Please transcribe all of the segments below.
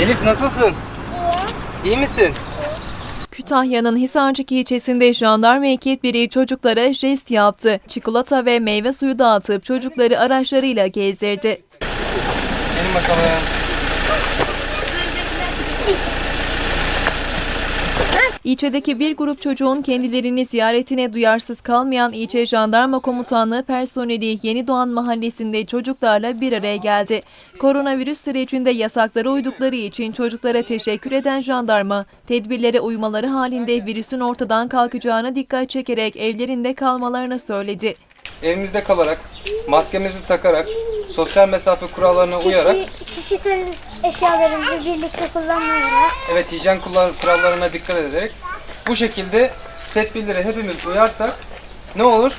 Elif nasılsın? İyi misin? Kütahya'nın Hisarcık ilçesinde jandarma ekipleri çocuklara jest yaptı. Çikolata ve meyve suyu dağıtıp çocukları araçlarıyla gezdirdi. Gelin bakalım. İlçedeki bir grup çocuğun kendilerini ziyaretine duyarsız kalmayan ilçe jandarma komutanlığı personeli Yeni Doğan mahallesinde çocuklarla bir araya geldi. Koronavirüs sürecinde yasaklara uydukları için çocuklara teşekkür eden jandarma, tedbirlere uymaları halinde virüsün ortadan kalkacağına dikkat çekerek evlerinde kalmalarını söyledi. Evimizde kalarak, maskemizi takarak, sosyal mesafe kurallarına uyarak, Kişi, kişisel eşyalarımızı birlikte kullanmayarak evet hijyen kullan- kurallarına dikkat ederek bu şekilde tedbirlere hepimiz uyarsak ne olur?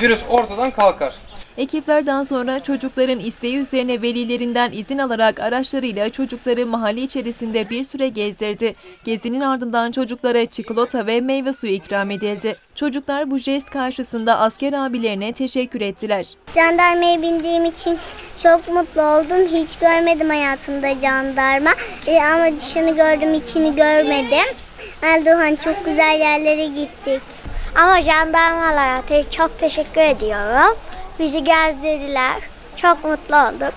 Virüs ortadan kalkar. Ekiplerden sonra çocukların isteği üzerine velilerinden izin alarak araçlarıyla çocukları mahalle içerisinde bir süre gezdirdi. Gezinin ardından çocuklara çikolata ve meyve suyu ikram edildi. Çocuklar bu jest karşısında asker abilerine teşekkür ettiler. jandarmaya bindiğim için çok mutlu oldum. Hiç görmedim hayatımda jandarma. Ee, ama dışını gördüm, içini görmedim. Erdoğan çok güzel yerlere gittik. Ama jandarmalara çok teşekkür ediyorum. Bizi gezdirdiler. Çok mutlu olduk.